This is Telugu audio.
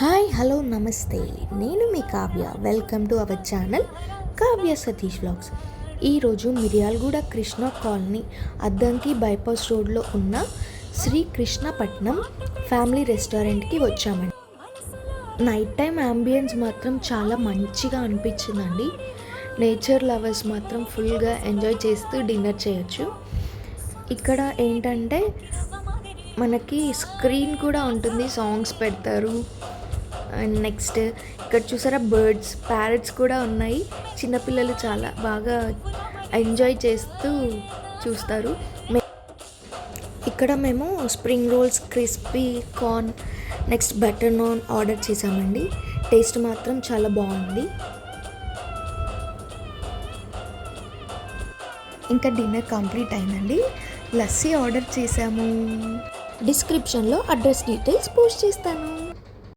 హాయ్ హలో నమస్తే. నేను మీ Kavya. Welcome to our channel Kavya Satish vlogs ఈరోజు మిర్యాలగూడ కృష్ణ కాలనీ అద్దంకి బైపాస్ రోడ్లో ఉన్న శ్రీ కృష్ణపట్నం ఫ్యామిలీ రెస్టారెంట్కి వచ్చామండి. నైట్ టైం అంబియన్స్ మాత్రం చాలా మంచిగా అనిపించిందండి. నేచర్ లవర్స్ మాత్రం ఫుల్గా ఎంజాయ్ చేస్తూ డిన్నర్ చేయొచ్చు. ఇక్కడ ఏంటంటే మనకి స్క్రీన్ కూడా ఉంటుంది సాంగ్స్ పెడతారు. అండ్ నెక్స్ట్ ఇక్కడ చూసారా బర్డ్స్ ప్యారెట్స్ కూడా ఉన్నాయి. చిన్నపిల్లలు చాలా బాగా ఎంజాయ్ చేస్తూ చూస్తారు. ఇక్కడ మేము spring rolls crispy corn next butter naan order చేసామండి టేస్ట్ మాత్రం చాలా బాగుంది. ఇంకా డిన్నర్ కంప్లీట్ అయిందండి. లస్సీ ఆర్డర్ చేసాము డిస్క్రిప్షన్లో అడ్రస్ డీటెయిల్స్ పోస్ట్ చేస్తాను.